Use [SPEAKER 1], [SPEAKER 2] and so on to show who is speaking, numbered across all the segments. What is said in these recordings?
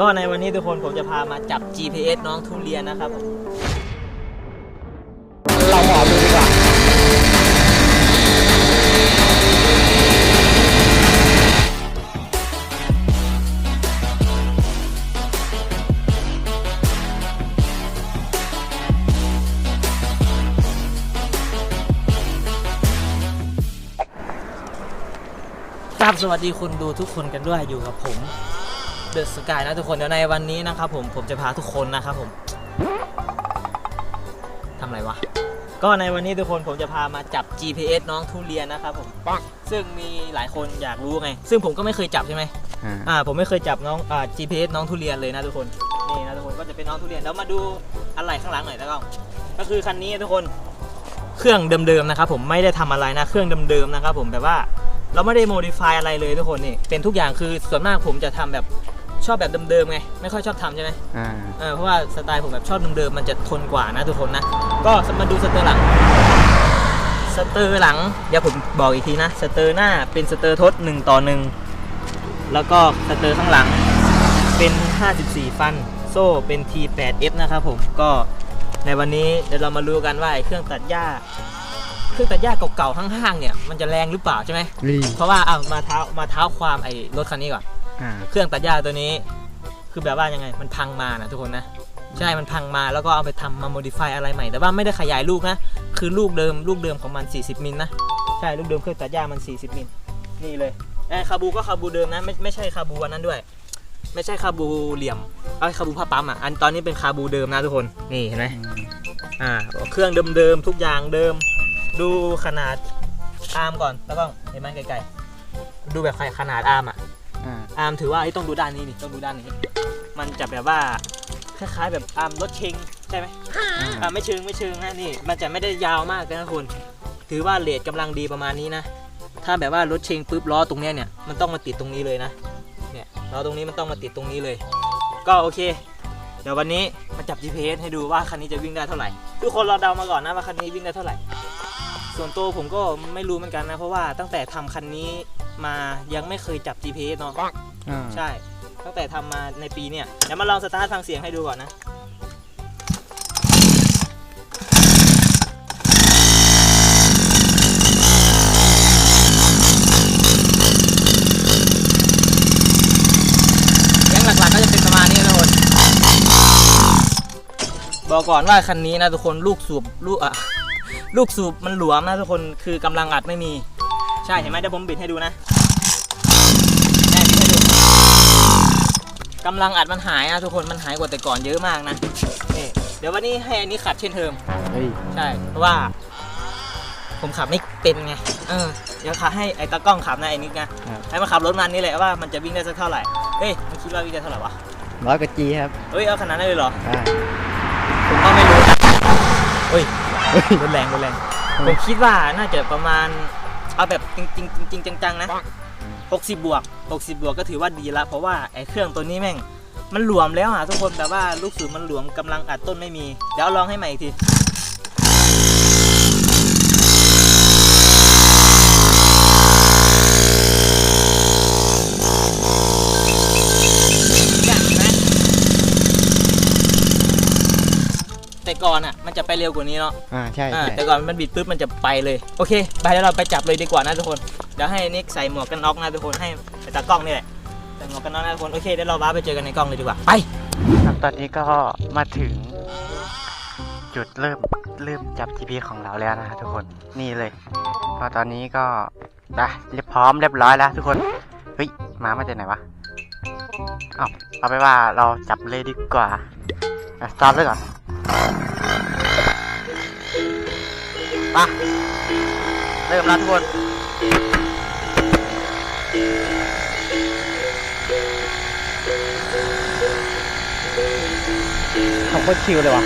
[SPEAKER 1] ก็ในวันนี้ทุกคนผมจะพามาจับ GPS น้องทุเรียนนะครับผม
[SPEAKER 2] เราหมอบดูดีกว่า
[SPEAKER 1] ครับสวัสดีคุณดูทุกคนกันด้วยอยู่กับผม เดอะสกายนะทุกคนเดี๋ยวในวันนี้นะครับผมผมจะพาทุกคนนะครับผมทำอะไรวะ ก็ในวันนี้ทุกคนผมจะพามาจับ GPS น้องทุเรียนนะครับผมซึ่งมีหลายคนอยากรู้ไง ซึ่งผมก็ไม่เคยจับใช่ไหม
[SPEAKER 2] อ่า
[SPEAKER 1] อ่าผมไม่เคยจับน้องอ่า GPS น้องทุเรียนเลยนะทุกคนนี่นะทุกคนก็จะเป็นน้องทุเรียนแล้วมาดูอะไรข้างหลังหน่อยแล้วก็ก็คือคันนี้ทุกคนเครื่องเดิมๆนะครับผมไม่ได้ทำอะไรนะเครื่องเดิมๆนะครับผมแบบว่าเราไม่ได้โมดิฟายอะไรเลยทุกคนนี่เป็นทุกอย่างคือส่วนมากผมจะทำแบบ ชอบแบบเดิมๆไงไม่ค่อยชอบทำใช่ไหม
[SPEAKER 2] อ่า
[SPEAKER 1] เออเพราะว่าสไตล์ผมแบบชอบเดิมๆมันจะทนกว่านะทุกคนนะก็มาดูสเตอร์หลัง สเตอร์หลังเดี๋ยวผมบอกอีกทีนะสเตอร์หน้าเป็นสเตอร์ทด1ต่อ1แล้วก็สเตอร์ข้างหลังเป็น 54 ฟัน โซ่เป็น T8F นะครับผมก็ในวันนี้เดี๋ยวเรามารู้กันว่าไอ้เครื่องตัดหญ้าเครื่องตัดหญ้าเก่าๆห้างๆเนี่ยมันจะแรงหรือเปล่าใช่ไหม
[SPEAKER 2] รี
[SPEAKER 1] เพราะว่าเอามาเท้ามาเท้าความไอ้รถคันนี้ก่อน
[SPEAKER 2] อ่า
[SPEAKER 1] เครื่องตัดหญ้าตัวนี้ คือแบบว่ายังไงมันพังมานะทุกคนนะ ใช่มันพังมาแล้วก็เอาไปทำมาโมดิฟายอะไรใหม่ แต่ว่าไม่ได้ขยายลูกนะ คือลูกเดิมลูกเดิมของมัน 40 มิลนะ ใช่ลูกเดิมเครื่องตัดหญ้ามัน 40 มิลนี่เลยไอ้คาบูก็คาบูเดิมนะไม่ไม่ใช่คาบูอันนั้นด้วย ไม่ใช่คาบูเหลี่ยมเอ้คาบูผ้าปั๊มอะอันตอนนี้เป็นคาบูเดิมนะทุกคนนี่เห็นไหมอ่าเครื่องเดิมๆทุกอย่างเดิม ดูขนาดอาร์มก่อนแล้วก็เห็นไหมไกลๆดูแบบขนาดอาร์มอะ
[SPEAKER 2] อ่า
[SPEAKER 1] อาร์มถือว่าไอ้ต้องดูด้านนี้นี่ต้องดูด้านนี้ มันจะแบบว่าคล้ายๆแบบอาร์มรถเชงใช่ไหมอ่าไม่เชิงไม่เชิงนะนี่ มันจะไม่ได้ยาวมากนะคุณ ถือว่าเลทกำลังดีประมาณนี้นะ ถ้าแบบว่ารถเชงปุ๊บล้อตรงเนี้ยเนี่ยมันต้องมาติดตรงนี้เลยนะ เนี่ยล้อตรงนี้มันต้องมาติดตรงนี้เลย ก็โอเค เดี๋ยววันนี้มาจับ GPS ให้ดูว่าคันนี้จะวิ่งได้เท่าไหร่ทุกคนเราเดามาก่อนนะว่าคันนี้วิ่งได้เท่าไหร่ส่วนตัวผมก็ไม่รู้เหมือนกันนะ เพราะว่าตั้งแต่ทำคันนี้ มายังไม่เคยจับ GPS เนาะ
[SPEAKER 2] อ่า
[SPEAKER 1] ใช่ ตั้งแต่ทำมาในปีเนี่ยเดี๋ยวมาลองสตาร์ทฟังเสียงให้ดูก่อนนะ เสียงหลักๆก็จะเป็นประมาณนี้นะทุกคนบอกก่อนว่าคันนี้นะทุกคนลูกสูบลูกอะ ลูกสูบมันหลวมนะทุกคนคือกำลังอัดไม่มี ใช่เห็นไหมเดี๋ยวผมบิดให้ดูนะแน่บิดให้ดูกำลังอัดมันหายนะทุกคนมันหายกว่าแต่ก่อนเยอะมากนะนี่เดี๋ยววันนี้ให้อันนี้ขัดเช่นเดิม
[SPEAKER 2] เฮ้ย
[SPEAKER 1] ใช่เพราะว่า ผมขับไม่เป็นไงเออเดี๋ยวขับให้ไอ้ตากล้องขับนะไอ้นิกนะ
[SPEAKER 2] ครับ
[SPEAKER 1] ให้มันขับรถมันนี่แหละว่ามันจะวิ่งได้สักเท่าไหร่เฮ้ยมันคิดว่าวิ่งได้เท่าไหร่วะ
[SPEAKER 2] ร้อยกว่าจีครับ
[SPEAKER 1] เฮ้ยเอาขนาดนั้นเลยเหรอ
[SPEAKER 2] อ่า
[SPEAKER 1] ผมก็ไม่รู้นะเฮ้ย
[SPEAKER 2] เฮ้ย
[SPEAKER 1] รุนแรงรุนแรง
[SPEAKER 2] อืม
[SPEAKER 1] ผมคิดว่าน่าจะประมาณ เอาแบบจริงจริงจริงๆจังๆนะ 60 บวก 60 บวกก็ถือว่าดีละ เพราะว่าไอ้เครื่องตัวนี้แม่ง มันหลวมแล้วอะทุกคนแบบว่าลูกสูบมันหลวมกำลังอัดต้นไม่มี เดี๋ยวเอาลองให้ใหม่อีกที อย่างเห็นไหมแต่ก่อนอะ มัน จะไปเร็วกว่านี้เนาะ
[SPEAKER 2] อ่าใช่
[SPEAKER 1] อ่า
[SPEAKER 2] ใช่
[SPEAKER 1] แต่ก่อนมันบิดปุ๊บมันจะไปเลย โอเค ไปแล้วเราไปจับเลยดีกว่านะทุกคน เดี๋ยวให้นิกใส่หมวกกันน็อกนะทุกคน ให้ไอ้ตากล้องนี่แหละใส่หมวกกันน็อกนะทุกคน โอเคเดี๋ยวเราว้าไปเจอกันในกล้องเลยดีกว่า ไป
[SPEAKER 3] ครับตอนนี้ก็มาถึง จุดเริ่มเริ่มจับ GPS ของเราแล้วนะฮะทุกคนนี่เลยพอตอนนี้ก็นะเรียบพร้อมเรียบร้อยแล้วทุกคนเฮ้ยหมามาจากไหนวะเอาเอาไปนว่าเราจับเลยดีกว่าสตาร์ทไว้ก่อน ไปเริ่มแล้วทุกคน
[SPEAKER 2] เขาโคตรชิวเลยว่ะ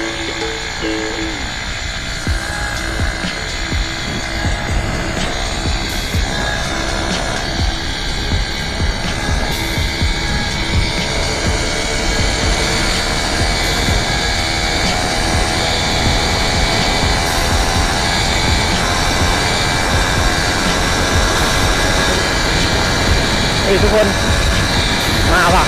[SPEAKER 2] อีกทุกคน มาว่ะ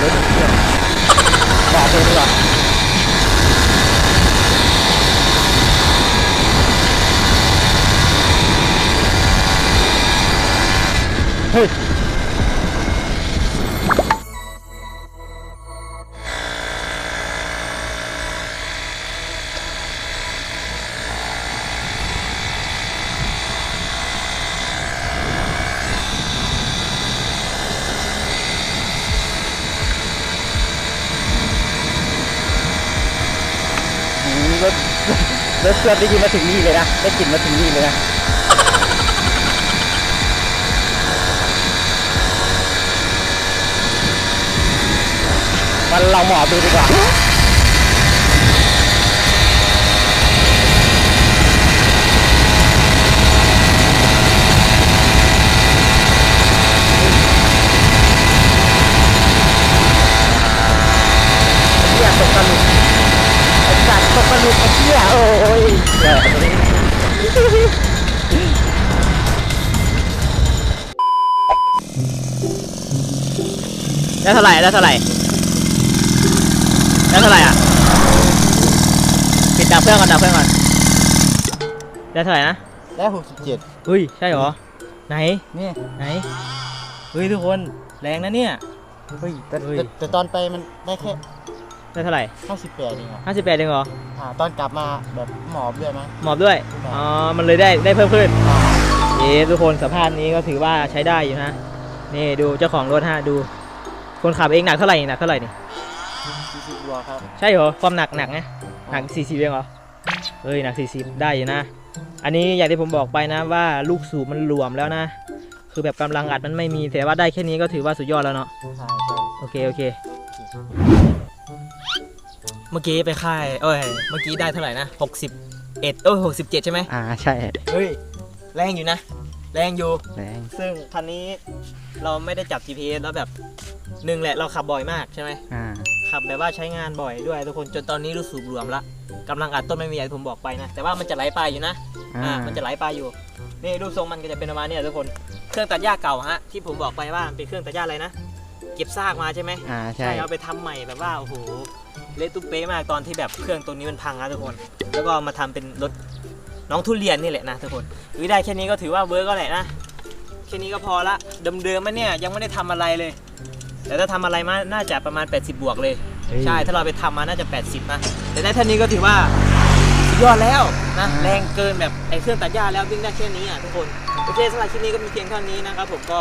[SPEAKER 2] เลยเที่ยวหมอบดูดีกว่า เฮ้ยอืมรถรถเครื่องได้ยินมาถึงนี่เลยนะได้กลิ่นมาถึงนี่เลยนะ มันเราหมอบดูดีกว่าเหี้ยตกตะลุกไอ้สัตว์ตกตะลุกไอ้เหี้ยโอ้ยเดี๋ยวตัวนี้ได้เท่าไหร่ได้เท่าไหร่ ได้เท่าไหร่อะปิดดับเครื่องก่อนดับเครื่องก่อนได้เท่าไหร่นะ
[SPEAKER 4] ได้หกสิบเจ็ด
[SPEAKER 2] เฮ้ยใช่เหรอ ไหน
[SPEAKER 4] นี่
[SPEAKER 2] ไหนเฮ้ยทุกคนแรงนะเนี่ย
[SPEAKER 4] เฮ้ยแต่
[SPEAKER 2] เฮ้ย
[SPEAKER 4] แต่แต่ตอนไปมันได้แค่
[SPEAKER 2] ได้เท่าไหร่
[SPEAKER 4] ห้าสิบแปดเองอะ
[SPEAKER 2] ห้าสิบแปดเองเหรอ
[SPEAKER 4] อ่าตอนกลับมาแบบหมอบด้วยมั้ง
[SPEAKER 2] หมอบด้วยอ๋อมันเลยได้ได้เพิ่มขึ้นเอ๊ะทุกคนสภาพนี้ก็ถือว่าใช้ได้อยู่นะนี่ดูเจ้าของรถฮะดู คนขับเองหนักเท่าไหร่หนักเท่าไหร่นี่
[SPEAKER 4] สี่สิบวัวครับ
[SPEAKER 2] ใช่เหรอ ความหนักหนักนะหนัก 40เองเหรอ เฮ้ย หนัก 40 ได้อยู่นะ อันนี้อย่างที่ผมบอกไปนะว่าลูกสูบมันรวมแล้วนะ คือแบบกำลังอัดมันไม่มี แต่ว่าได้แค่นี้ก็ถือว่าสุดยอดแล้วเนาะ
[SPEAKER 4] ใช่ใช่
[SPEAKER 2] โอเค โอเค
[SPEAKER 1] เมื่อกี้ไปค่าย เอ้ย เมื่อกี้ได้เท่าไหร่นะ 61 เอ้ย67 ใช่ไหม
[SPEAKER 2] อ่า ใช่
[SPEAKER 1] เฮ้ย แรงอยู่นะ แรงอยู่
[SPEAKER 2] แรง
[SPEAKER 1] ซึ่งคันนี้เราไม่ได้จับ GPS แล้วแบบหนึ่งแหละเราขับบ่อยมากใช่ไหม
[SPEAKER 2] อ่า
[SPEAKER 1] ขับแบบว่าใช้งานบ่อยด้วยทุกคนจนตอนนี้รู้สึกรวมละกำลังอัดต้นไม่มีอย่างที่ผมบอกไปนะ แต่ว่ามันจะไหลไปอยู่นะอ่ามันจะไหลไปอยู่นี่รูปทรงมันก็จะเป็นประมาณเนี้ยทุกคนเครื่องตัดหญ้าเก่าฮะที่ผมบอกไปว่ามันเป็นเครื่องตัดหญ้าอะไรนะเก็บซากมาใช่ไหม
[SPEAKER 2] อ่าใช่
[SPEAKER 1] เอาไปทำใหม่แบบว่าโอ้โหเละตุ้มเป๊ะมากตอนที่แบบเครื่องตัวนี้มันพังนะทุกคน แล้วก็มาทำเป็นรถน้องทุเรียนนี่แหละนะทุกคนวิได้แค่นี้ก็ถือว่าเวิร์กก็แหละนะแค่นี้ก็พอละเดิมๆมันเนี่ยยังไม่ได้ทำอะไรเลย แต่ถ้าทำอะไรมาน่าจะประมาณ 80 บวกเลย
[SPEAKER 2] เฮ้ย
[SPEAKER 1] ใช่ ถ้าเราไปทำมาน่าจะ 80 นะ แต่ได้เท่านี้ก็ถือว่าสุดยอดแล้วนะ แรงเกินแบบไอ้เครื่องตัดหญ้าแล้ววิ่งได้แค่นี้อะทุกคน โอเคสำหรับคลิปนี้ก็มีเพียงเท่านี้นะครับผมก็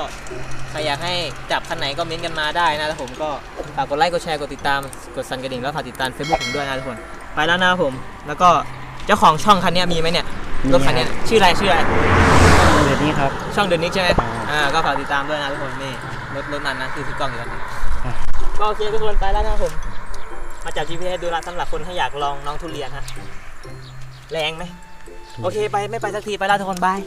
[SPEAKER 1] ใครอยากให้จับคันไหนก็เม้นต์กันมาได้นะแล้วผมก็ฝากกดไลค์ กดแชร์ กดติดตาม กดสั่นกระดิ่งแล้วฝากติดตาม Facebook ผมด้วยนะทุกคน ไปแล้วนะครับผม แล้วก็เจ้าของช่องคันเนี้ยมีไหมเนี่ย รถคันเนี้ยชื่ออะไรชื่ออะไร
[SPEAKER 2] เดี๋ยวนี้ครับ
[SPEAKER 1] ช่องเดือนนี้ใช่ไหม
[SPEAKER 2] อ่า
[SPEAKER 1] อ่า ก็ฝากติดตามด้วยนะทุกคนนี่ รถรถนั้นนะคือถือกล้องอยู่ตอนนี้
[SPEAKER 2] อ่
[SPEAKER 1] ก็โอเคทุกคนไปแล้วนะครับผม มาจับ GPS ดูละสำหรับคนที่อยากลองน้องทุเรียนฮะแรงไหมโอเคไปไม่ไปสักทีไปแล้วทุกคนบาย